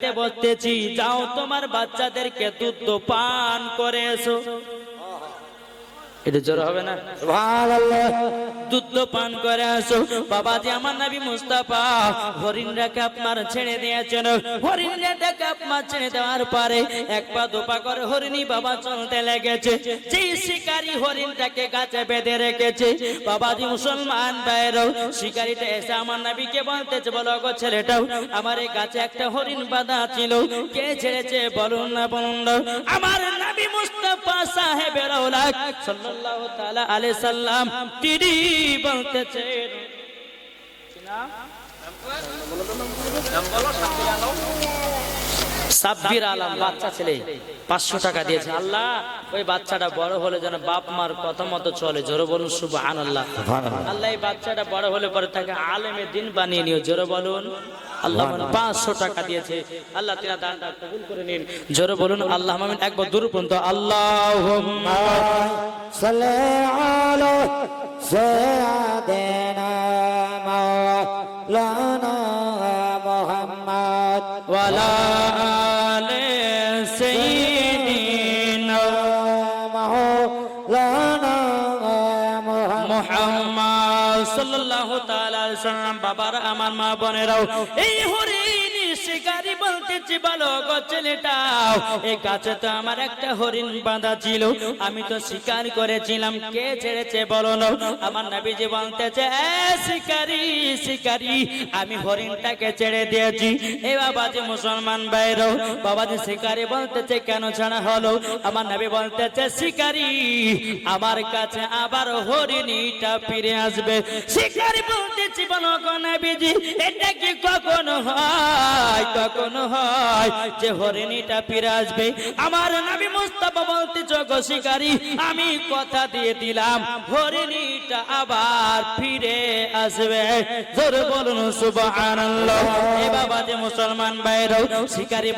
বলতেছি যাও তোমার বাচ্চাদেরকে দুধ পান করেছ এটা জোর হবে না? দুধ পান করে আসো। বাবাজি আমার নবী মুস্তাফা হরিণটাকে আপনার ছেড়ে দিয়েছেন। হরিণটাকে আপনার ছেড়ে দেওয়ার পরে এক পা দুপা করে হরিণী বাবা চলতে লেগেছে। যেই শিকারী হরিণটাকে গাছে বেঁধে রেখেছে। বাবাজি মুসলমান বাইরেও শিকারীটা এসে আমার নবীকে বলতেছে বলো গো ছেলেটাও আমার এই গাছে একটা হরিণ বাঁধা ছিল। কে ছেড়েছে বলুন না বলুন আমার নবী মুস্তাফা সাহেবের সাল্লাল্লাহু তাআলা আলাইহি সাল্লাম তিনি বলতেছেন সাব্বির আলম বাচ্চা ছেলে পাঁচশো টাকা দিয়েছে। আল্লাহ ওই বাচ্চাটা বড় হলে যেন বাপ মার কথা মতো চলে। জোরে বলুন সুবাহ আল্লাহ আল্লাহ এই বাচ্চাটা বড় হলে পরে তাকে আলেমে দিন বানিয়ে নিও। জোরে বলুন। আল্লাহ পাঁচশো টাকা দিয়েছে। আল্লাহ তিনা দানটা কবুল করে নিন। জোরে বলুন, আল্লাহ মামিন একবার দূর পর্যন্ত আল্লাহ মোহাম্মদ ওয়ালা সাল্লাল্লাহু তাআলা সাল্লাম বাবার আমার মা বোনেরাও এই হরিণ শিকারি বলতেছি ভালো গো ছেলেটাও তো আমার একটা হরিণ বাঁধা ছিল, আমি তো শিকার করেছিলাম, কে ছেড়েছে বলো না? আমার নবীজি বলতেছে, এ শিকারি শিকারি, আমি হরিণটাকে ছেড়ে দিয়েছি। এ বাবাজি মুসলমান বাইরও বাবাজি শিকারি বলতেছে, কেন ছাড়া হলো? আমার নবী বলতেছে, শিকারি, আমার কাছে আবার হরিণীটা ফিরে আসবে। শিকারি বলতেছি, বলো গো নবীজি, এটা কি কখনো হয়? কখনো হয় যে হরিণীটা ফিরে আমার নবী মুস্তাফা বলতেছ গো শিকারি, আমি কথা দিয়ে দিলাম, হরিণীটা আবার ফিরে আসবে। জোর বলুন এ বাবা যে মুসলমান শিকারি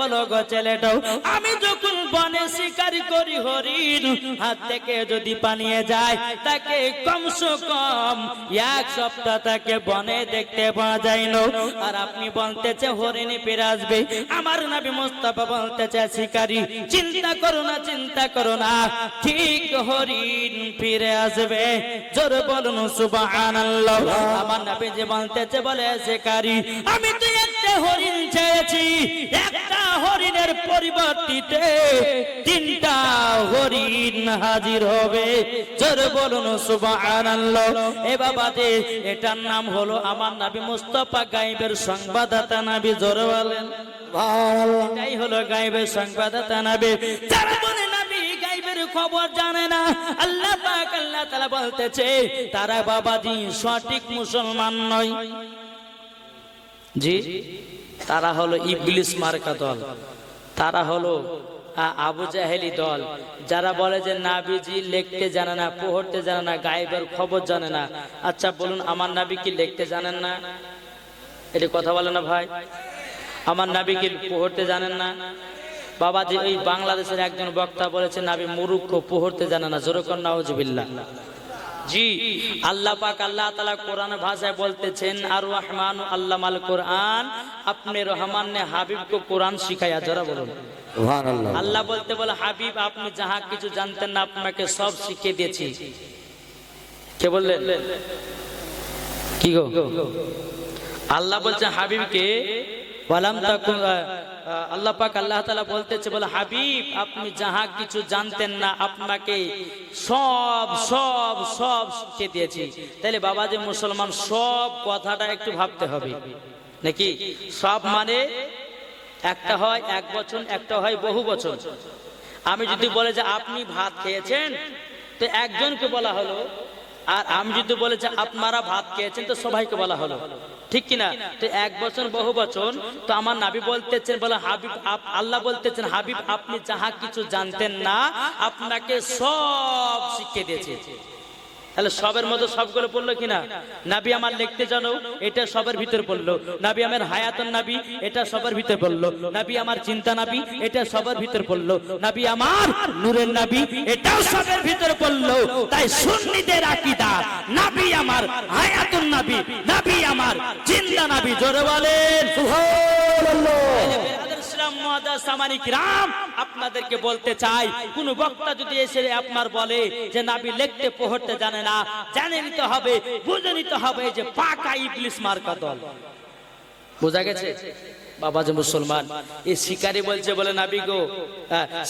বলো গো ছেলেটাও, আমি যখন বনে শিকারি করি হরিণ, হাত থেকে যদি পানিয়ে যায়, তাকে কমসে কম এক সপ্তাহ তাকে বনে দেখতে পাওয়া যায় আর আপনি বলতেছে, হরিণে ফিরে আসবে। আমার নবী মুস্তাফা বলতেছে, শিকারি, চিন্তা করো না, চিন্তা করো না। ঠিক হরিণ ফিরে আসবে। জোর বলুন, সুবহানাল্লাহ। আমার নবী যে বলতেছে, বলে, শিকারি, আমি তো একটা হরিণ চেয়েছি। একটা হরিণের পরিবর্তিতে হাজির হবে? জোর বলুন সুবহানাল্লাহ। এ বাবাতে এটার নাম হলো আমার নবী মুস্তাফা গাইবের সংবাদদাতা নবী জোর বলেন। এটাই হলো গাইবের সংবাদদাতা নবী। যারা বলে নবী খবর জানে না আল্লাহ পাক আল্লাহ তাআলা বলতেছে তারা বাবাজি সঠিক মুসলমান নয়। জি তারা হলো ইবলিস মার্কা দল। তারা হলো আবু জাহেলি দল। যারা বলে যে নাবিজি লিখতে জানে না পোহরতে জানে না, গায়েবের খবর জানে না। আচ্ছা বলুন, আমার নাবি কি লিখতে জানেন না? এটা কথা বলে না ভাই। আমার নাবি কি পড়তে জানেন না? বাবা যে এই বাংলাদেশের একজন বক্তা বলেছে, নাবি মুরুক্ষ পোহরতে জানে না। জোরকর নাউজুবিল্লাহ। জি। আল্লাহ পাক আল্লাহ তাআলা কোরআন ভাষায় বলতেছেন আর রহমান আল্লাহ মাল কোরআন। আপনি রহমান ने হাবিব को কোরআন শিখায়া জরা বলুন। আল্লাহ বলতে বলে হাবিব আপনি যাহা কিছু জানতেন না আপনাকে সব শিখিয়ে দিয়েছি। কে বললেন? কি গো? আল্লাহ বলছে হাবিবকে বলাম তাকুন আল্লাহ পাক আল্লাহ তালা বলতেছে, বলে, হাবিব, আপনি যাহা কিছু জানতেন না, আপনাকে সব সব সব শিখিয়ে দিয়েছি। তাহলে বাবা যে মুসলমান, সব কথাটা একটু ভাবতে হবে। নাকি? সব মানে একটা হয় এক বছর একটা হয় বহু বছর আমি যদি বলে যে, আপনি ভাত খেয়েছেন? তো একজনকে বলা হলো, আর আমি যদি বলে যে, আপনারা ভাত খেয়েছেন, তো সবাইকে বলা হলো। ঠিক কিনা? তো এক বছর বহু বছর তো আমার নাবি বলতেছেন, বলে হাবিব আল্লাহ বলতেছেন, হাবিব, আপনি যাহা কিছু জানতেন না, আপনাকে সব শিখিয়ে দিয়েছে। তাহলে সবের মধ্যে সবগুলো পড়ল কিনা? নাবি আমার লিখতে জানো, এটা সবার ভিতর পড়ল। নাবি আমার হায়াতন নাবি, এটা সবার ভিতর পড়ল। নাবি আমার চিন্তা নাবি, এটা সবার ভিতর পড়ল। নাবি আমার নূরের নাবি, এটাও সবের ভিতর পড়ল। তাই সুন্নিদের আকীদা, নাবি আমার হায়াতন নাবি চিন্তা নাবি, জোরে বলেন আপনাদেরকে বলতে চাই, কোন বক্তা যদি এসে আপনার বলে যে নাবি লিখতে জানে না, জানে নিতে হবে, বুঝে নিতে হবে যে পাকা বোঝা গেছে? বাবা যে মুসলমান এই শিকারি বলছে বলে, নাবি গো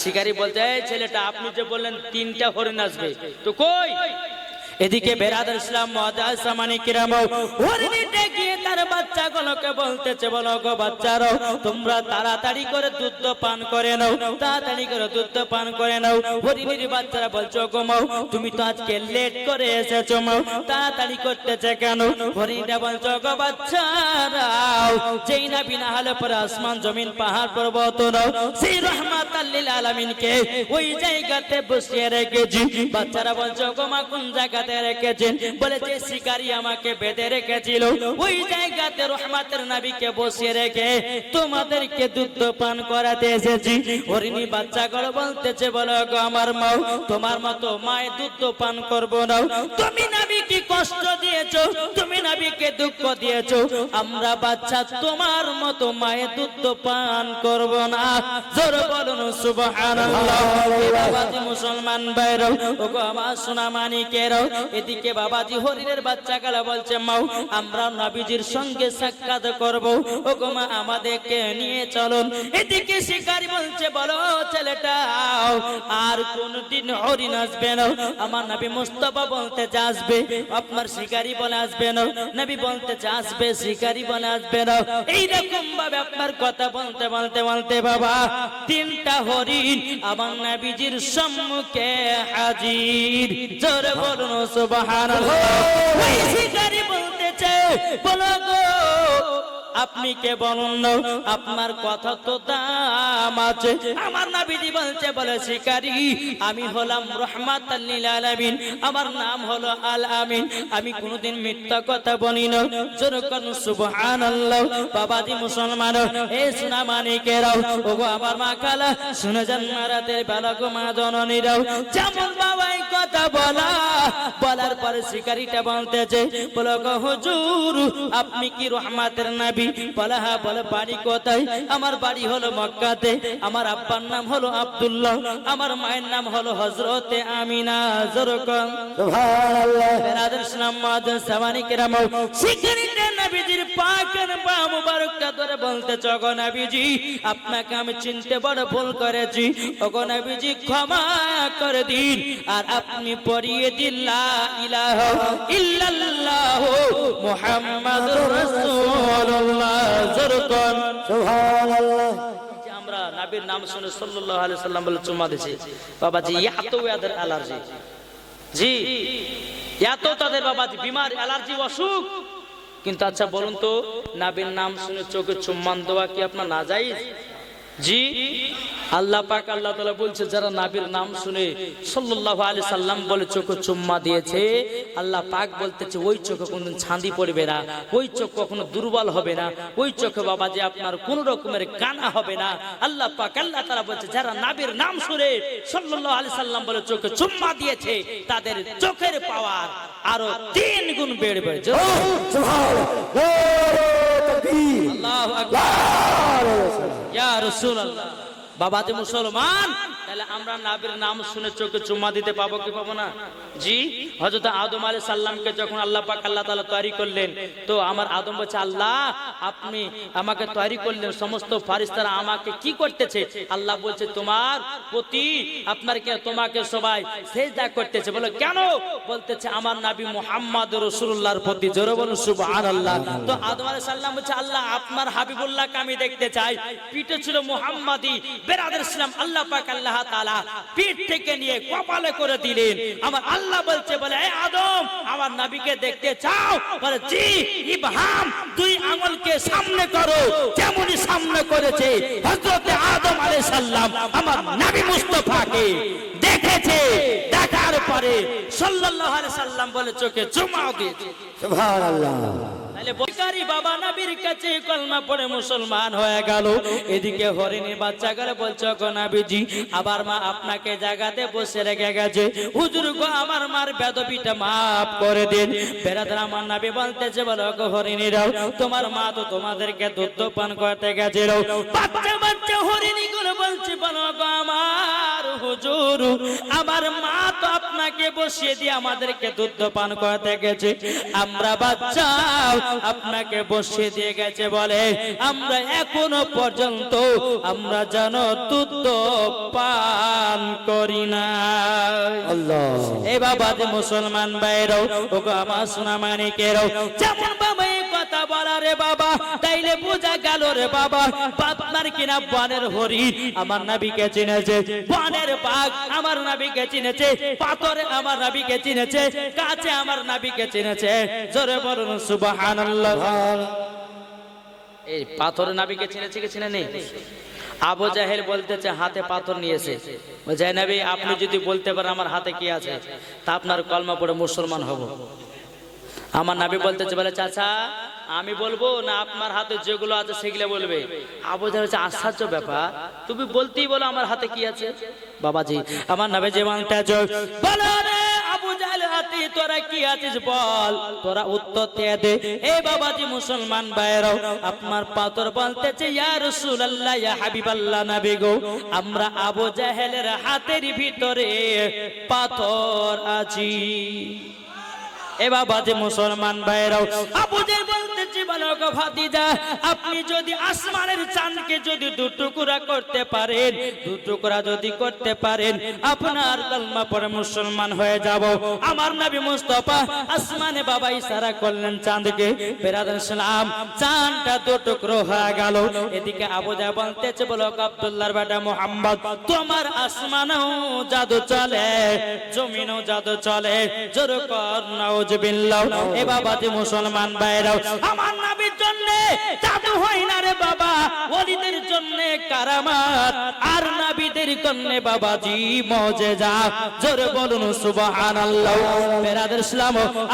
শিকারি এই ছেলেটা, আপনি যে বললেন তিনটা হরিণ আসবে, তো কই? এদিকে বেরাদার ইসলাম মহাদাস কিরাম গিয়ে তার বাচ্চাগুলোকে বলতেছে, বলো গো বাচ্চারাও তোমরা তাড়াতাড়ি করে দুধ পান করে নাও, তাড়াতাড়ি করে দুধ পান করে নাও। হরিণীর বাচ্চারা বলছো গো মাও তুমি তো আজকে লেট করে এসেছ মাও তাড়াতাড়ি করতেছে কেন? হরিণীটা বলছো গো বাচ্চারাও, যেই না বিনা হলে পরে আসমান, জমিন, পাহাড়, পর্বত নাও, সেই রহমাত আল্লিল আলামিনকে ওই জায়গাতে বসিয়ে রেখেছি। বাচ্চারা বলছো গো কোন জায়গাতে রেখেছেন। বলেছে শিকারি আমাকে বেঁধে রেখেছিল, ওই জায়গাতে রহমাতের নাবিকে বসিয়ে রেখে তোমাদেরকে দুধ পান করাতে এসেছি। হরিণী বাচ্চাগুলো বলতেছে, বলো আমার মাও তোমার মতো মায়ের দুধ পান করব না। তুমি নাবিকে কষ্ট দিয়েছ, তুমি নাবিকে দুঃখ দিয়েছ। আমরা বাচ্চা, তোমার মতো মায়ের দুধ পান করব না। জোর বলুন, সুবহানাল্লাহ। মুসলমান ভাইরাও, ওগো আমার সোনা মানিকেরাও এদিকে বাবাজি হরিণের বাচ্চা গেলে বলছে মাও আমরা নবীজির সঙ্গে সাক্ষাৎ করব। ওগো মা, আমাদেরকে নিয়ে চলুন। এদিকে শিকারি বলছে, বলো ছেলেটা, আর কোনদিন হরিণ আসবে না। আমার নবী মুস্তফা বলতে যে আসবে, আপনার শিকারি বলে আসবে না। নবী বলতে যে আসবে, শিকারি বলে আসবে না। এইরকম ভাবে আপনার কথা বলতে বলতে বলতে বাবা, তিনটা হরিণ আমার নবীজির সম্মুখে হাজির। জোরে বলুন সুবহানাল্লাহ ওই শিকারি বলতেছে বলো গো আপনি কে বলুন আপনার কথা তো দাম আছে। আমার নাবিদি বলছে, বলে, শিকারি, আমি হলাম রহমাত আমার নাম হলো আল আমিন। আমি কোনোদিন মিথ্যা কথা বলি না। যেরকম বাবাজি মুসলমান, এ আমার মা শুনে যান মারাতে বালক মা জননীরাও। যেমন বাবাই কথা বলা, বলার পরে শিকারিটা বলতেছে, বলো হুজুর, আপনি কি রহমাতের নবী? বলে হ্যাঁ বলে বাড়ি কোথায়? আমার বাড়ি হলো মক্কাতে আমার আব্বার নাম হলো আব্দুল্লাহ আমার মায়ের নাম হলো হজরতে আমিনা জরকম সুবহানাল্লাহ। ইসলাম মাদ সামানি কেরাম শিকারিটা নবীজির পাকের পা মুবারকটা ধরে নবীজি আপনাকে আমি চিনতে বড় ভুল করেছি। ওগো নবীজি ক্ষমা করে দিন আর আপনি পড়িয়ে দিন লা ইলাহা ইল্লাল্লাহ মুহাম্মাদুর রাসূলুল্লাহ। সুবহানাল্লাহ। আমরা নবীর নাম শুনে সাল্লাল্লাহু আলাইহি সাল্লাম বলে দিছি বাবাজি এত এদের অ্যালার্জি। জি এত তাদের বাবাজি বিমার অ্যালার্জি অসুখ। কিন্তু আচ্ছা বলুন তো নাবির নাম শুনে চোখে চুম্মান দেওয়া কি আপনার না যাই জি, আল্লাহ পাক আল্লাহ তাআলা বলছে, যারা নাবির নাম শুনে সাল্লাল্লাহু আলাইহি সাল্লাম বলে চোখে চুম্মা দিয়েছে, আল্লাহ পাক বলতেছে, ওই চোখে কোনদিন ছাঁদি পড়বে না, ওই চোখ কখনো দুর্বল হবে না, ওই চোখে বাবা যে আপনার কোন রকমের কানা হবে না। আল্লাহ পাক আল্লাহ তাআলা বলছে, যারা নাবির নাম শুনে সাল্লাল্লাহু আলাইহি সাল্লাম বলে চোখে চুম্মা দিয়েছে, তাদের চোখের পাওয়ার আরও তিন গুণ বেড়ে জোরে সুবহানাল্লাহ তাকবীর আল্লাহু আকবার ইয়া রাসূলুল্লাহ বাবা যে মুসলমান? তাহলে আমরা নাবির নাম শুনে চোখে চুম্মা দিতে পাবো কি পাবো না? জি হযরত আদম আলাইহিস সালামকে যখন আল্লাহ পাক আল্লাহ তাআলা তৈরি করলেন তো আমার আদম বলছে আল্লাহ আপনি আমাকে তৈরি করলেন সমস্ত ফারিস্তারা আমাকে কি করতেছে? আল্লাহ বলছে তোমার প্রতি আপনার কে তোমাকে সবাই সেজদা করতেছে। বলে কেন? বলতেছে আমার নবী মুহাম্মদ রাসূলুল্লাহর প্রতি জোরে বলুন সুবহানাল্লাহ। তো আদম আলাইহিস সালাম বলছে আল্লাহ আপনার হাবিবুল্লাহকে আমি দেখতে চাই। পিঠে ছিল মুহাম্মাদি বেরাদের ইসলাম আল্লাহ পাক আল্লাহ তাআলা পিঠ থেকে নিয়ে কপালে করে দিলেন। আমার আল্লাহ বলছে, বলে, এ আদম, আমার নবীকে দেখতে চাও? বলে, জি, ইবহাম, দুই আঙ্গুলকে সামনে করো, যেমনই সামনে করেছে হযরতে আদম আলাইহিস সালাম, আমার নবী মুস্তাফাকে দেখেছে। পরে সাল্লাল্লাহু আলাইহি সাল্লাম বলে চোখে চুমাও দিয়েছে সুবহানাল্লাহ। তাহলে বৈকারি বাবা নবীর কাছে কলমা পড়ে মুসলমান হয়ে গেল। এদিকে হরিণীর বাচ্চা করে বলছে গো নাবিজি আবার মা আপনাকে জায়গাতে বসে রেখে গেছে। হুজুর গো আমার মার বেদবিটা মাফ করে দিন। বেরাদার আমার নাবি বলতেছে বলো গো হরিণীরাও তোমার মা তো তোমাদেরকে দুধ পান করতে গেছিল। বাচ্চা বাচ্চা হরিণী গুলো বলছে বলো আমার হুজুর। আমার মা তো আপনাকে বসিয়ে দিয়ে আমাদেরকে দুধ পান করতে গেছে। আমরা বাচ্চা আপনাকে বসিয়ে দিয়ে গেছে বলে আমরা এখনও পর্যন্ত আমরা যেন দুধ পান করি না। এ বাবা মুসলমান বাইরেও ওগো আমার সোনা মানিকেরও যেমন বাবা রে বাবা, তাইলে বোঝা গেল রে বাবা আপনার কিনা বনের হরি আমার নাবিকে চিনেছে, বনের বাঘ আমার নাবিকে চিনেছে, পাথরে আমার নাবিকে চিনেছে, কাছে আমার নাবিকে চিনেছে। জোরে বলুন, সুবহানাল্লাহ। এই পাথরের নাবিকে চিনেছে কি চিনে নেই? আবু জাহেল বলতেছে, হাতে পাথর নিয়েছে। "এই আপনি যদি বলতে পারেন আমার হাতে কি আছে, তা আপনার কলমা পড়ে মুসলমান হব। আমার নাবি বলতেছে, বলে, চাচা আমি বলব না, আপনার হাতে যেগুলো আছে সেগুলো বলবে। আবু জাহেল হচ্ছে আশ্চর্য ব্যাপার। তুমি বলতেই বলো আমার হাতে কি আছে। বাবাজি, আমার নাবে যে মানতে বলো রে আবু জাহেল হাতে তোরা কি আছিস বল। তোরা উত্তর দিয়ে দে। এ বাবাজি, মুসলমান ভাইরাও আপনার পাথর বলতেছে, ইয়া রাসূলুল্লাহ, ইয়া হাবিবাল্লাহ নবী গো, আমরা আবু জাহেলের হাতের ভিতরে পাথর আছি। এ বাবা যে মুসলমান ভাইরাও আবুদের বলতেছি বলো গো ভাতিজা, আপনি যদি আসমানের চাঁদকে যদি দু টুকরা করতে পারেন, দু টুকরা যদি করতে পারেন, আপনার পরে মুসলমান হয়ে যাব। আমার মুস্তফা আসমানে বাবা ইশারা করলেন চাঁদকে বেরাদার সালাম, চাঁদটা দু হয়ে গেল। এদিকে বলো বেটা মোহাম্মদ, তোমার আসমানেও জাদু চলে, জমিনও জাদু চলে, জোর কর এ মুসলমান ভাইরাও আমার নাবির জন্য জাদু হয় না রে বাবা। ওলিদের জন্য কারামাত, আর নবীদের জন্য বাবাজি মজেজা। জোরে বলুন, সুবহানাল্লাহ।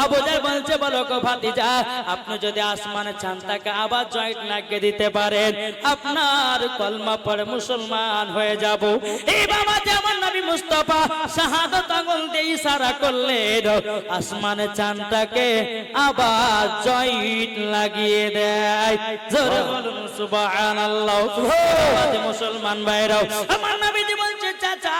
আবু বলছে, বলো গো ভাতিজা, আপনি যদি আসমানে চাঁদটাকে আবার জয়েন্ট লাগিয়ে দিতে পারেন। আপনার কলমা পড়ে মুসলমান হয়ে যাব। এই বাবা যেমন নবী মুস্তফা আঙুল দিয়ে ইশারা করলেন, আসমানে আবার জয়েন্ট লাগিয়ে দেয়। জোরে বলুন, সুবহানাল্লাহ। মুসলমান ভাইরাও। আমার নবীজি বলছে চাচা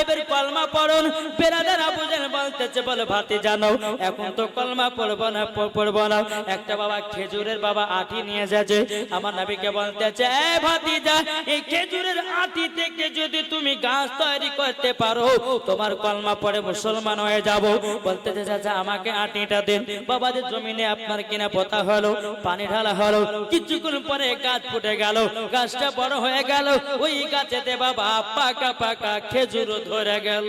এবার কলমা পড়ুন। বেরাদার আবু বলতেছে, বলে, ভাতি, জানো, এখন তো কলমা পড়ব না পড়ব না। একটা বাবা খেজুরের বাবা আটি নিয়ে যাচ্ছে। আমার নবীকে বলতেছে, এ ভাতিজা, এই খেজুরের থেকে যদি তুমি গাছ তৈরি করতে পারো, তোমার কলমা পড়ে মুসলমান হয়ে যাব। বলতেছে, চাচা, আমাকে বাবা যে জমিনে আপনার কিনা পোতা হলো, পানি ঢালা হলো, কিছুক্ষণ পরে গাছ ফুটে গেল, গাছটা বড় হয়ে গেল। ওই গাছেতে বাবা পাকা পাকা খেজুর ধরে গেল।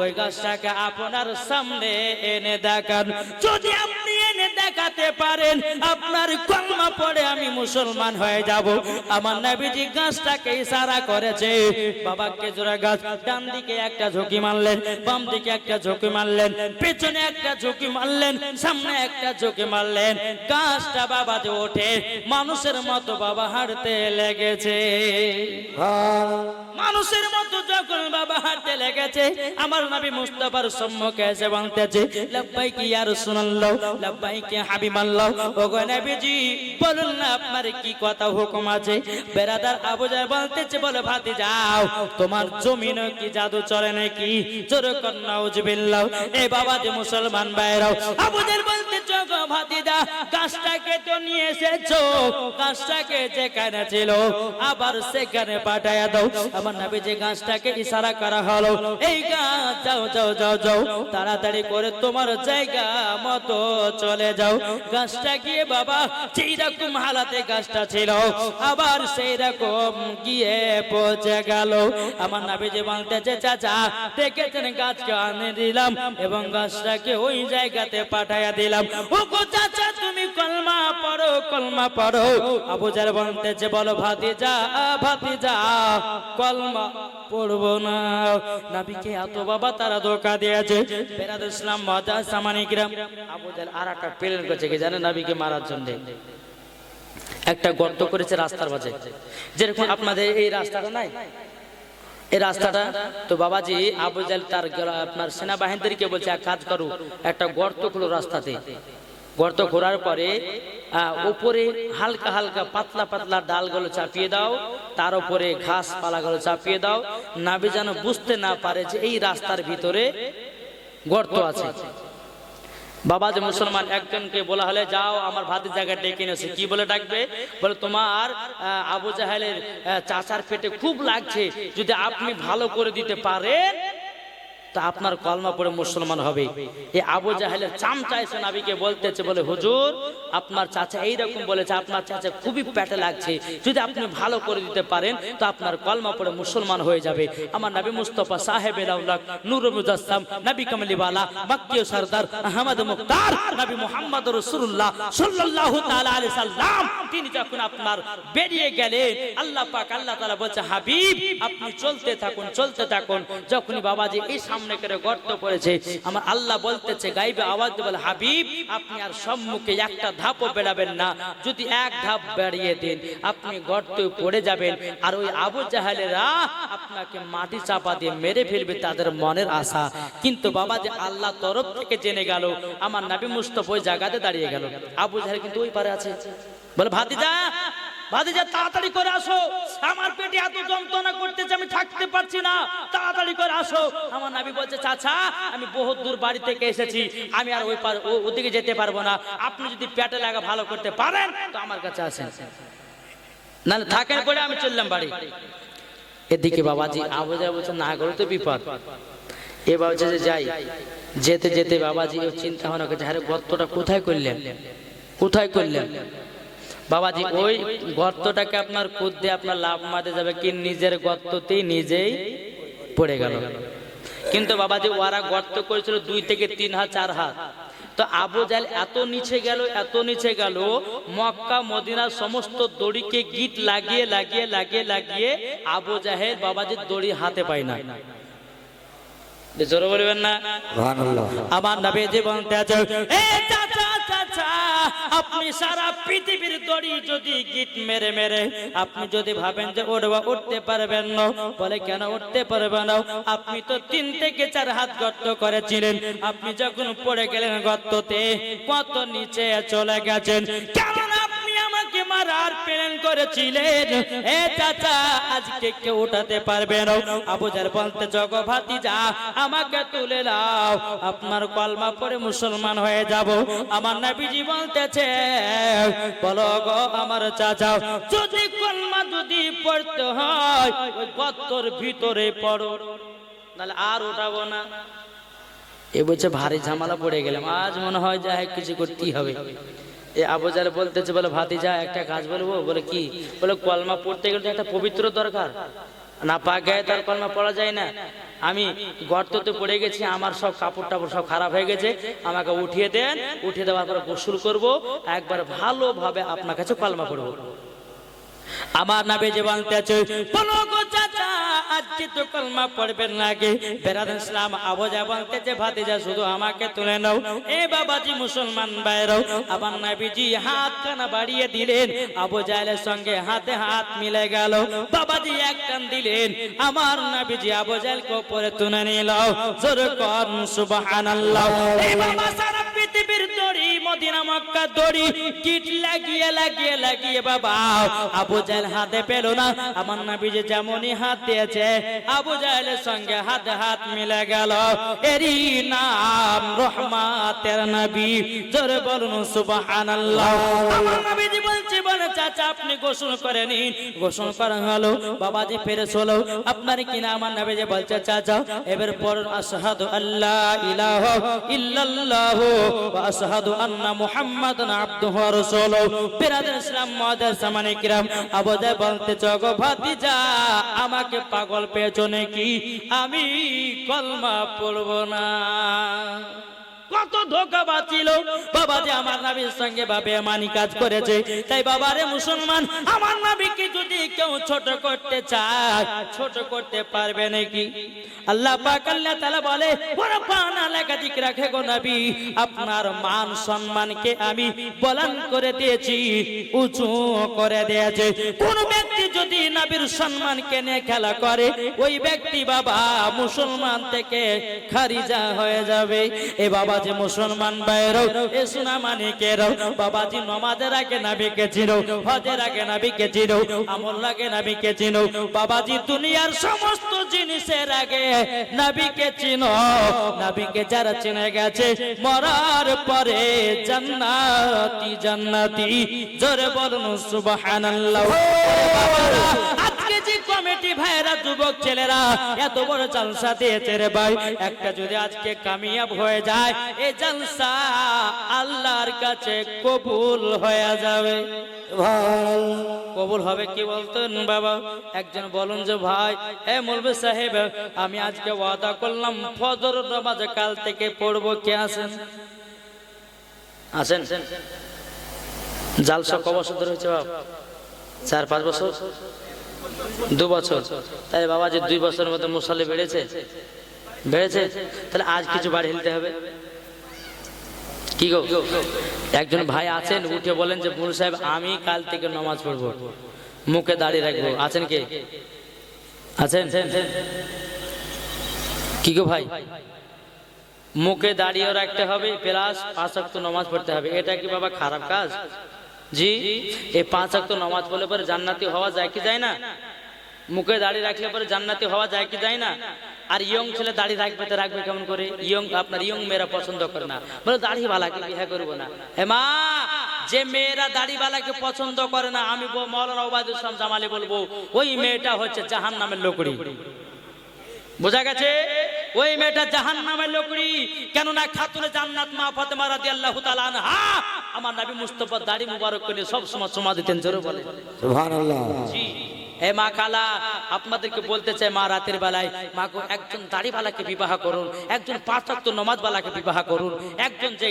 ওই গাছটাকে আপনার সামনে এনে দেখান। যদি আপনি এনে দেখাতে পারেন, আপনার কলমা পড়ে আমি মুসলমান হয়ে যাব। আমার নবীজি গাছটাকে ইশারা করেছে, বাবা খেজুরা গাছ, ডান দিকে একটা ঝুঁকি মারলেন, বাম দিকে একটা ঝুঁকি মারলেন, পেছনে একটা ঝুঁকি মারলেন, সামনে একটা ঝুঁকি মারলেন। গাছটা বাবা যে ওঠে, মানুষের মতো বাবা হাঁটতে লেগেছে। মানুষের মতো যখন বাবা হাঁটতে লেগেছে, আমার নবী মুস্তাফার সম্মুখে এসে বলতেছে, লাব্বাইকি ইয়া রাসূলুল্লাহ গো নবীজি, বলুন না আপনার কি কথা হুকুম আছে? বেরাদার বলতেছে, বলে ভাতি যাও তোমার জমিন কি জাদু চলে নাকি? কন্যা উজবিল্লাহ। এ বাবা যে মুসলমান বাইরাও বলতে চোখ ভাতিজা গাছটাকে তো নিয়ে এসেছ যেখানে ছিল, আবার সেখানে পাঠায়া দাও। আমার নবী যে গাছটাকে ইশারা করা হলো। এই গাছ যাও যাও যাও যাও। তাড়াতাড়ি করে তোমার জায়গা মতো চলে যাও। গাছটা গিয়ে বাবা যেই রকম হালাতে গাছটা ছিল, আবার সেই রকম গিয়ে পৌঁছে গেল। আমার নাবি যে বলতেছে, চাচা, দেখেছেন গাছকে আনে দিলাম এবং গাছটাকে ওই জায়গাতে পাঠাইয়া দিলাম। ও গো চাচা, তুমি কলমা পড়ো কলমা পড়ো। আবুজার বলতেছে, বলো ভাতিজা ভাতিজা, কলমা পড়ব না। নাবিকে এত বাবা তারা ধোকা দিয়েছে। বেরাদ ইসলাম মজা সামানিকরাম আবুজার আর একটা প্লেন কি নাবিকে মারার জন্য। একটা গর্ত করেছে রাস্তার মাঝে। যেরকম আপনাদের এই রাস্তাটা নাই? এই রাস্তাটা, তো বাবাজি, আবু জাহেল তার আপনার সেনাবাহিনীদেরকে বলছে, এক কাজ করো, একটা গর্ত খুলো রাস্তাতে। গর্ত খোঁড়ার পরে উপরে হালকা হালকা পাতলা পাতলা ডালগুলো চাপিয়ে দাও, তার উপরে ঘাস পালাগুলো চাপিয়ে দাও। নাবি যেন বুঝতে না পারে যে এই রাস্তার ভিতরে গর্ত আছে। বাবা যে মুসলমান, একজনকে বলা হলে, যাও, আমার ভাতের জায়গায় ডেকে নিয়েছে কি বলে ডাকবে? বলে, তোমার আবু জাহেলের চাচার পেটে খুব লাগছে। যদি আপনি ভালো করে দিতে পারেন তা আপনার কলমা পড়ে মুসলমান হবে। এই আবু জাহেলের চামচা এসে নাবিকে বলতেছে, বলে, হুজুর, আপনার চাচা এইরকম বলেছে, আপনার চাচা খুবই পেটে লাগছে। যদি আপনি ভালো করে দিতে পারেন, তো আপনার কলমা পড়ে মুসলমান হয়ে যাবে। আমার নবী মুস্তফা সাহেব আউলাক নূর মুজাসসাম নবী কামলিওয়ালা মক্কিয় সরদার আহমদ মুক্তার, নবী মুহাম্মদ রাসূলুল্লাহ সাল্লাল্লাহু তাআলা সাল্লাম, তিনি যখন আপনার বেরিয়ে গেলেন, আল্লাহ পাক, আল্লাহ তাআলা বলছে, হাবিব, আপনি চলতে থাকুন চলতে থাকুন। যখনই বাবাজি এই সামনে করে গর্ত পড়েছে। আমার আল্লাহ বলতেছে, গাইবে আওয়াজ বলে, হাবিব, আপনি আর সম্মুখে একটা ধাপও বেড়াবেন না। যদি এক ধাপ বেরিয়ে দেন, আপনি গর্তে পড়ে যাবেন। আর ওই আবু জাহালেরা আপনাকে মাটি চাপা দিয়ে মেরে ফেলবে তাদের মনের আশা। কিন্তু বাবা যে আল্লাহ তরফ থেকে জেনে গেল, আমার নাবি মুস্তফ ওই জায়গাতে দাঁড়িয়ে গেল। আবু জাহেল কিন্তু ওই পারে আছে। বলে, ভাতিজা তাড়াতাড়ি করে আসো, আমার পেটে যন্ত্রণা করতেছে, আমি থাকতে পারছি না। তাড়াতাড়ি করে আসো। আমার নাবি বলছে, চাচা, আমি বহুত দূর বাড়ি থেকে এসেছি। আমি আর ওই ওদিকে যেতে পারব না। আপনি যদি পেটে লাগা ভালো করতে পারেন, তো আমার কাছে আসেন। নাহলে থাকেন পরে আমি চললাম বাড়ি। এদিকে বাবাজি আবু যা বলছে, না করে তো বিপদ। এ বলছে যে, যাই। যেতে যেতে বাবাজি চিন্তা ভাবনা করছে, আরে গর্তটা কোথায় করলেন? কোথায় করলেন? বাবাজি ওই গর্তটাকে আপনার কুদ্দে আপনার লাভ মারতে যাবে কি নিজের গর্ততেই নিজেই পড়ে গেল। কিন্তু বাবাজি ওরা গর্ত করেছিল দুই থেকে তিন হাত চার হাত। তো আবু জাহেল এত নিচে গেল এত নিচে গেল মক্কা মদিনার সমস্ত দড়িকে গিট লাগিয়ে লাগিয়ে লাগিয়ে লাগিয়ে আবু জাহেল বাবাজির দড়ি হাতে পায় না। জোরে বলবেন না? সুবহানাল্লাহ। আমার নবী জীবন আছে চাচা চাচা আপনি সারা পৃথিবীর দড়ি যদি গিট মেরে মেরে, আপনি যদি ভাবেন যে ওড়বা উঠতে পারবেন না, বলে কেন উঠতে পারবেন না? আপনি তো তিন থেকে চার হাত গর্ত করেছিলেন। আপনি যখন পড়ে গেলেন গর্ততে, কত নিচে চলে গেছেন? কেমন মারার প্ল্যান করেছিলেন। এ চাচা, আজকে কেউ উঠাতে পারবে না। আবুজার বলতে, জগ ভাতিজা, আমাকে তুলে নাও আপনার কলমা পরে মুসলমান হয়ে যাব। আমার নবীজি বলতেছে, বলো গো আমার চাচা, যদি কলমা যদি পড়তে হয়, ওই গর্তর ভিতরে পড়ো। নাহলে আর উঠাবো না। এ বলছে, ভারী ঝামেলা পড়ে গেলাম। আজ মনে হয় যা কিছু করতেই হবে। এ আবুজার বলতেছে, বলে, ভাতিজা, একটা কাজ বলব? বলে, কি? বলে, কলমা পড়তে গেলে একটা পবিত্র দরকার। না পা গায়ে তার কলমা পড়া যায় না। আমি গর্ততে পড়ে গেছি, আমার সব কাপড় টাপড় সব খারাপ হয়ে গেছে। আমাকে উঠিয়ে দেন, উঠিয়ে দেওয়ার পর গোসল করব। একবার ভালোভাবে আপনার কাছে কলমা পড়ব। আমার নাবে যে আছে বলো চাচা তো কলমা বেরাদ ইসলাম যে ভাতিজা শুধু আমাকে তুলে নাও। এ বাবাজি মুসলমান বাইরাও আমার নাবিজি হাত কানা বাড়িয়ে দিলেন। আবু সঙ্গে হাতে হাত মিলে গেল। বাবাজি এক কান দিলেন। আমার নাবিজি আবু জাহেলকে উপরে তুলে নিল। কর সুবহানাল্লাহ। বাবা, সারা পৃথিবীর দড়ি মদিনা মক্কা দড়ি কিট লাগিয়ে লাগিয়ে লাগিয়ে, বাবা, আবু জাহেল হাতে পেল না। আমার নবী যে যেমনই হাত দিয়েছে, আবু জাহেলের সঙ্গে হাত হাত মিলে গেল। এরই নাম রহমাতের নবী। জোরে বলুন, সুবহানাল্লাহ। আমার নবীজি বলছে, বলে, চাচা, আপনি গোসল করে নিন। গোসল করা হলো। বাবাজি ফেরে চলো আপনার কিনা আমার নবী যে বলছে, চাচা, এবার পর আশহাদু আল্লাহ ইলাহা ইল্লাল্লাহ ওয়া আশহাদু আন্না না আব্দুহ রাসূল বিরাদার ইসলাম মাদার সামানে কিরাম। আবদে বলতে চগো ভাতিজা, আমাকে পাগল পেছনে কি আমি কলমা পড়ব না। কত ধোকা বাঁচিল বাবা যে আমার নাবির সঙ্গে বাবে মানি কাজ করেছে। তাই বাবারে মুসলমান, আমার নাবিকে যদি কেউ ছোট করতে চায়, ছোট করতে পারবে নাকি? আল্লাহ পাক আল্লাহ তাআলা বলে, ওরা পানা লেখা দিক রাখে গো নবী, আপনার মান সম্মানকে আমি বলান করে দিয়েছি, উঁচু করে দিয়েছে। কোন ব্যক্তি যদি নবীর সম্মানকে নিয়ে খেলা করে, ওই ব্যক্তি বাবা মুসলমান থেকে খারিজা হয়ে যাবে। এ বাবা যে মুসলমান বাইরও এ সোনা মানিকেরও বাবাজি নমাজের আগে নাবিকে চিনো হজের আগে নাবিকে চিনো আমল লাগে নাবিকে চিনো বাবাজি দুনিয়ার সমস্ত জিনিসের আগে নাবিকে চিনো নাবিকে যারা চিনে গেছে মরার পরে জান্নাতি জান্নাতি জোরে বলুন সুবহানাল্লাহ। আজকে যে কমিটি ভাইরা যুবক ছেলেরা এত বড় জালসা দিয়েছে রে ভাই। একটা যদি আজকে কামিয়াব হয়ে যায় এই জালসা আল্লাহর কাছে কবুল হয়ে যাবে। কবুল হবে কি বলতেন বাবা? একজন বলুন যে ভাই এ মুলবে সাহেব আমি আজকে ওয়াদা করলাম ফজর নামাজ কাল থেকে পড়ব কে আছেন? আছেন। জালসা ক বছর ধরে হয়েছে বাপ। চার পাঁচ বছর। দু বছর। তাই বাবা যে দুই বছরের মধ্যে মশালে বেড়েছে? বেড়েছে? তাহলে আজ কিছু বাড়ি হিলতে হবে। কি গো? একজন ভাই আছেন, উঠে বলেন যে মুল সাহেব, আমি কাল থেকে নমাজ পড়ব। মুখে দাঁড়িয়ে রাখব। আছেন কে? আছেন? কি গো ভাই? মুখে দাঁড়িয়ে রাখতে হবে, প্লাস পাঁচ নমাজ পড়তে হবে। এটা কি বাবা খারাপ কাজ? জি, এই পাঁচ ওয়াক্ত নমাজ পড়লে পরে জান্নাতি হওয়া যায় কি যায় না? মুখে দাড়ি রাখলে পরে জান্নাতি হওয়া যায় কি যায় না? আর ইয়ং ছেলে দাড়ি রাখবে তো রাখবে কেমন করে? ইয়ং, আপনার ইয়ং মেয়েরা পছন্দ করে না। বলে দাড়ি বালাকে বিয়ে করব না। হে মা, যে মেয়েরা দাড়ি বালাকে পছন্দ করে না, আমি মৌলানা ওবায়দুল ইসলাম জামালি বলব, ওই মেয়েটা হচ্ছে জাহান নামের লোকড়ি। বোঝা গেছে? ওই মেয়েটা জাহান নামের লোকড়ি। কেননা খাতুনে জান্নাত মা ফাতেমা রাদিয়াল্লাহু তাআলা আনহা। আমার নবী মুস্তাফা দাড়ি মুবারক করে সব সময় সময় দিতেন জোরে বলে সুবহানাল্লাহ। জি। হে মা কালা আপনাদেরকে বলতে চাই মা রাতের বেলায় মা গো একজন দাড়িওয়ালাকে বিবাহ করুন একজন পাঁচ নমাজওয়ালাকে বিবাহ করুন একজন যে